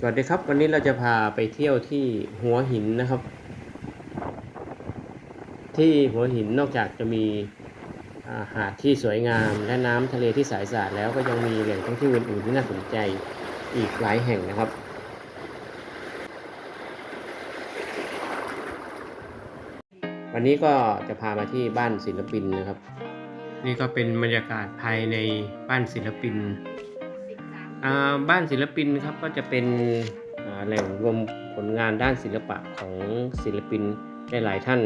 สวัสดีครับ วันนี้เราจะพาไปเที่ยวที่หัวหินนะครับ ที่หัวหินนอกจากจะมีาหาดที่สวยงาม และน้ำทะเลที่ใสสะอาดแล้วก็ยังมีแหล่งท่องเที่ยวอื่นๆที่น่าสนใจอีกหลายแห่งนะครับ วันนี้ก็จะพามาที่บ้านศิลปินนะครับ นี่ก็เป็นบรรยากาศภายในบ้านศิลปิน บ้านศิลปินครับก็จะเป็นแหล่งรวมผลงานด้านศิลปะของศิลปินได้หลายท่าน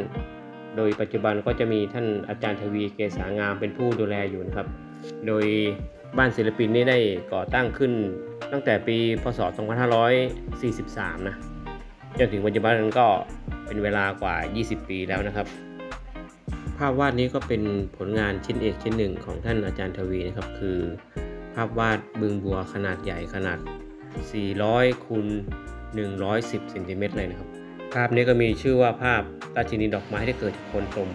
โดยปัจจุบันก็จะมีท่านอาจารย์ทวีเกษางามเป็นผู้ดูแลอยู่นะครับ โดยบ้านศิลปินนี่ได้ก่อตั้งขึ้นตั้งแต่ปีพศ 2543 นะจนถึงปัจจุบันนั้นก็เป็นเวลากว่า 20 ปีแล้วนะครับ ภาพวาดนี้ก็เป็นผลงานชิ้นเอกชิ้นหนึ่งของท่านอาจารย์ทวีนะครับ คือ ภาพวาดบึงบัวขนาดใหญ่ขนาด 400คูณ110เซนติเมตรเลยนะครับ ภาพนี้ก็มีชื่อว่าภาพราชินีดอกไม้ที่เกิดจากคนตม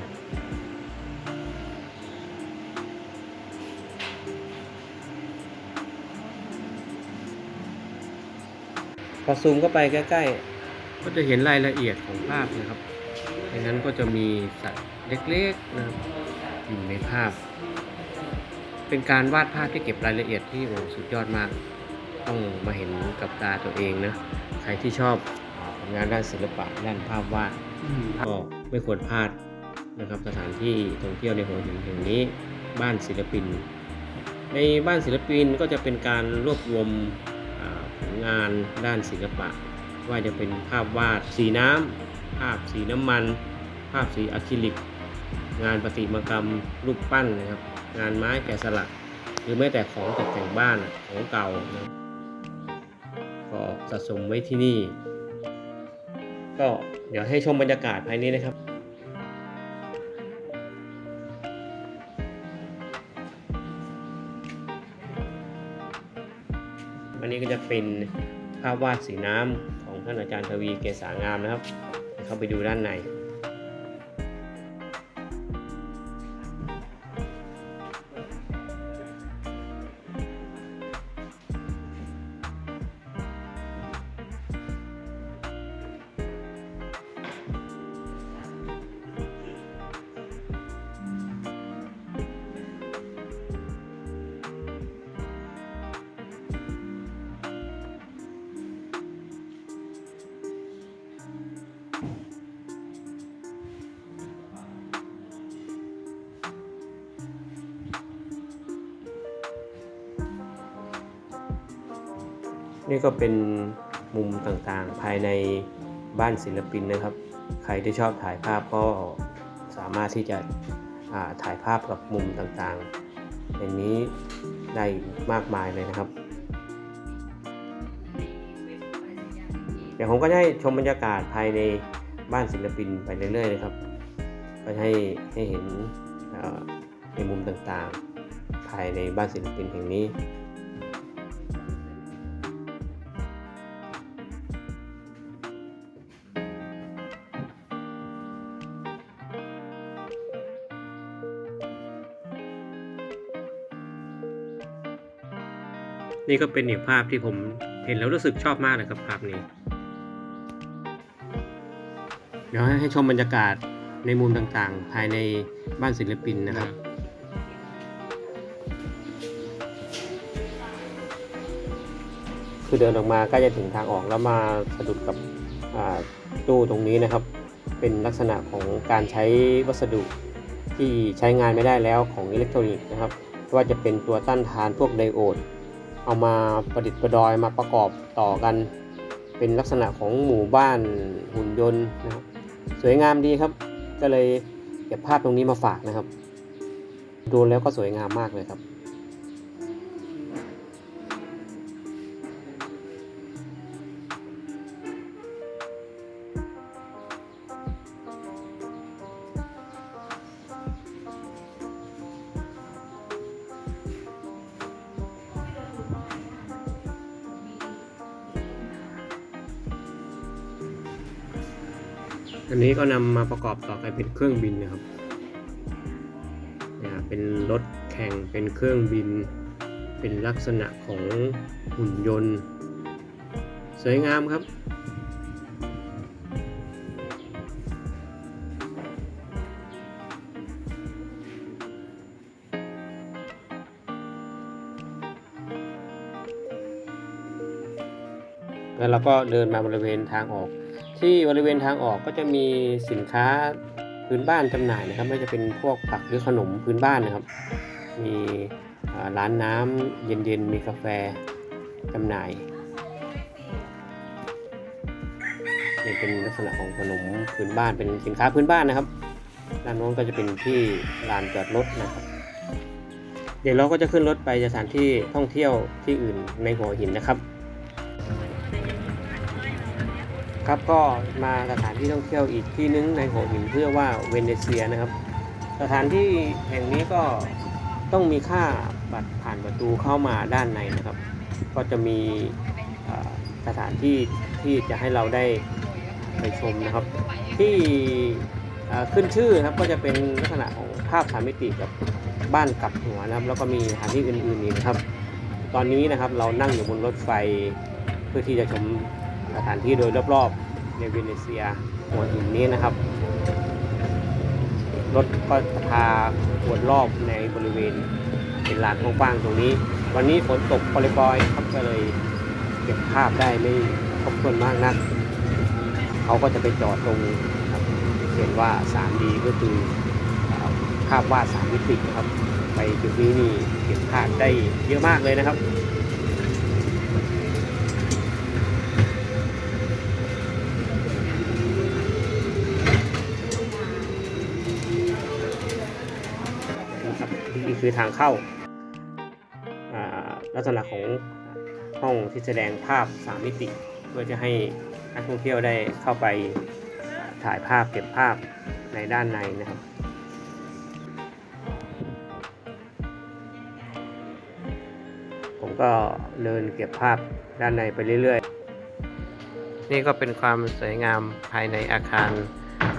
พอซูมเข้าไปใกล้ ๆ ก็จะเห็นรายละเอียดของภาพนะครับในนั้นก็จะมีสัตว์เล็กๆนะครับอยู่ในภาพ เป็นการวาดภาพที่เก็บรายละเอียดที่โอ้สุดยอดมาก ต้องมาเห็นกับตาตัวเองนะ ใครที่ชอบผลงานด้านศิลปะด้านภาพวาดก็ไม่ควรพลาดนะครับสถานที่ท่องเที่ยวในหัวหินแห่งนี้บ้านศิลปิน ในบ้านศิลปินก็จะเป็นการรวบรวมอ่าผลงานด้านศิลปะ ว่าจะเป็นภาพวาดสีน้ำภาพสีน้ำมัน ภาพสีอะคริลิก งานประติมากรรมรูปปั้นนะครับ งานไม้แกะสลัก หรือแม้แต่ของตกแต่งบ้านของเก่านะก็สะสมไว้ที่นี่ ก็เดี๋ยวให้ชมบรรยากาศภายในนะครับอันนี้ก็จะเป็นภาพวาดสีน้ำของท่านอาจารย์ทวีเกษางามนะครับเดี๋ยวเข้าไปดูด้านใน นี่ก็เป็นมุมต่างๆ ภายในบ้านศิลปินนะครับ ใครที่ชอบถ่ายภาพก็สามารถที่จะถ่ายภาพกับมุมต่างๆ อย่างนี้ได้มากมายเลยนะครับ เดี๋ยวผมก็ให้ชมบรรยากาศภายในบ้านศิลปินไปเรื่อยๆนะครับ ก็ให้ให้เห็นในมุมต่างๆ ภายในบ้านศิลปินแห่งนี้ นี่ก็เป็นอีกภาพที่ผมเห็นแล้วรู้สึกชอบมากเลยครับภาพนี้ เดี๋ยวให้ชมบรรยากาศในมุมต่างๆ ภายในบ้านศิลปินนะครับคือเดินออกมาใกล้จะถึงทางออกแล้วมาสะดุดกับตู้ตรงนี้นะครับ เป็นลักษณะของการใช้วัสดุที่ใช้งานไม่ได้แล้วของอิเล็กทรอนิกส์นะครับว่าจะเป็นตัวต้านทานพวกไดโอด เอามาประดิษฐ์ประดอยมาประกอบต่อกัน เป็นลักษณะของหมู่บ้านหุ่นยนต์นะครับสวยงามดีครับ ก็เลยเก็บภาพตรงนี้มาฝากนะครับ ดูแล้วก็สวยงามมากเลยครับ อันนี้ก็นำมาประกอบต่อกันเป็นเครื่องบินนะครับเนี่ยเป็นรถแข่งเป็นเครื่องบิน เป็นลักษณะของหุ่นยนต์ สวยงามครับแล้วเราก็เดินมาบริเวณทางออก ที่บริเวณทางออกก็จะมีสินค้าพื้นบ้านจำหน่ายนะครับ ไม่จะเป็นพวกผักหรือขนมพื้นบ้านนะครับ มีร้านน้ำเย็นๆ มีกาแฟจำหน่ายนี่เป็นลักษณะของขนมพื้นบ้านเป็นสินค้าพื้นบ้านนะครับด้านโน้นก็จะเป็นที่ลานจอดรถนะครับ เดี๋ยวเราก็จะขึ้นรถไปสถานที่ท่องเที่ยวที่อื่นในหัวหินนะครับ ครับก็มาสถานที่ท่องเที่ยวอีกที่นึงในหัวหินเพื่อว่าเวเนเซียนะครับ สถานที่แห่งนี้ก็ต้องมีค่าบัตรผ่านประตูเข้ามาด้านในนะครับ ก็จะมีสถานที่ที่จะให้เราได้ไปชมนะครับ ที่ขึ้นชื่อครับก็จะเป็นลักษณะของภาพสามมิติกับบ้านกลับหัวนะครับ แล้วก็มีสถานที่อื่นๆอีกครับ ตอนนี้นะครับเรานั่งอยู่บนรถไฟเพื่อที่จะชม สถานที่โดยรอบๆในเวเนเซียหัวหินนี้นะครับ รถก็พาวนรอบในบริเวณเป็นลานกว้างๆตรงนี้ วันนี้ฝนตกปล่อยๆครับก็เลยเก็บภาพได้ไม่ครบถ้วนมากนัก เขาก็จะไปจอดตรงครับเขียนว่า 3D ก็คือภาพวาด3มิตินะครับ ไปจุดนี้นี่เก็บภาพได้เยอะมากเลยนะครับ่คือทางเข้าลักษณะของห้องที่แสดงภาพ 3 มิติ เพื่อจะให้นักท่องเที่ยวได้เข้าไปถ่ายภาพเก็บภาพในด้านในนะครับผมก็เดินเก็บภาพด้านในไปเรื่อยๆ นี่ก็เป็นความสวยงามภายในอาคาร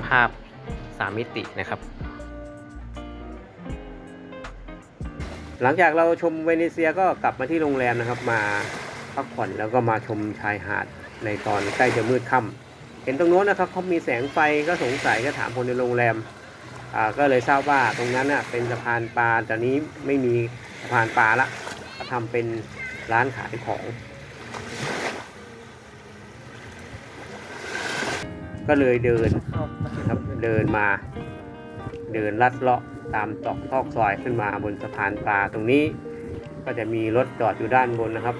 ภาพ 3 มิตินะครับ หลังจากเราชมเวเนเซียก็กลับมาที่โรงแรมนะครับ มาพักผ่อนแล้วก็มาชมชายหาดในตอนใกล้จะมืดค่ำเห็นตรงโน้นนะครับเขามีแสงไฟก็สงสัยก็ถามคนในโรงแรมอ่าก็เลยทราบว่าตรงนั้นน่ะเป็นสะพานปลาแต่นี้ไม่มีสะพานปลาละเขาทำเป็นร้านขายของ ก็เลยเดินครับเดินมา เดินลัดเลาะ ตามตอกซอกซอยขึ้นมาบนสะพานปลาตรงนี้ ก็จะมีรถจอดอยู่ด้านบนนะครับ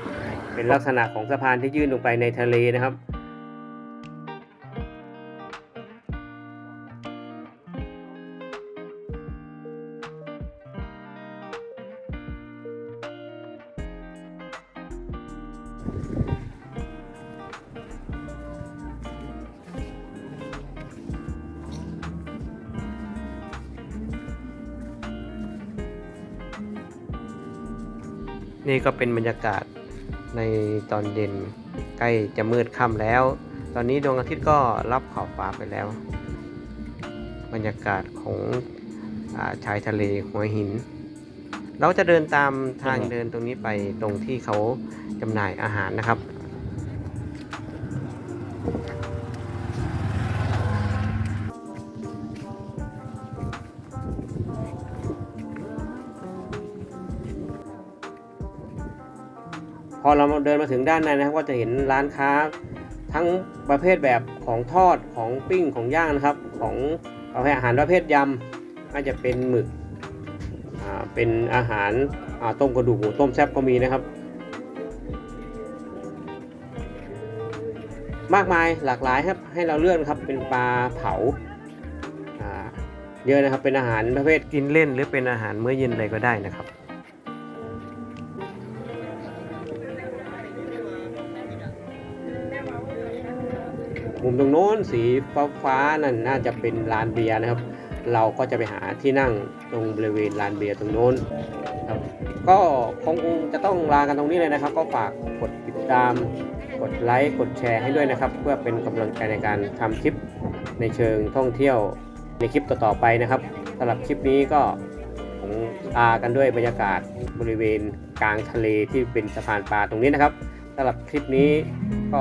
เป็นลักษณะของสะพานที่ยื่นลงไปในทะเลนะครับ นี่ก็เป็นบรรยากาศในตอนเย็นใกล้จะมืดค่ำแล้ว ตอนนี้ดวงอาทิตย์ก็รับขอบฟ้าไปแล้ว บรรยากาศของอาชายทะเลหัวหิน เราจะเดินตามทางเดินตรงนี้ไปตรงที่เขาจำหน่ายอาหารนะครับ พอเราเดินมาถึงด้านในนะครับก็จะเห็นร้านค้าทั้งประเภทแบบของทอดของปิ้งของย่างนะครับ ของประเภทอาหารประเภทยำก็จจะเป็นหมึกเป็นอาหาราต้มกระดูกหมูต้มแซ่บก็มีนะครับ มากมายหลากหลายครับให้เราเลือกนครับเป็นปลาเผาอ่าเยอะนะครับเป็นอาหารประเภทกินเล่นหรือเป็นอาหารมื้อเย็นอะไรก็ได้นะครับ มุมตรงโน้นสีฟ้าฟ้านั่นน่าจะเป็นลานเบียร์นะครับ เราก็จะไปหาที่นั่งตรงบริเวณลานเบียร์ตรงโน้นครับก็คงจะต้องลากันตรงนี้เลยนะครับ ก็ฝากกดติดตาม กดไลค์กดแชร์ให้ด้วยนะครับ เพื่อเป็นกำลังใจในการทำคลิปในเชิงท่องเที่ยวในคลิปต่อๆไปนะครับสำหรับคลิปนี้ก็ผมลากันด้วยบรรยากาศบริเวณกลางทะเลที่เป็นสะพานปลาตรงนี้นะครับสำหรับคลิปนี้ก็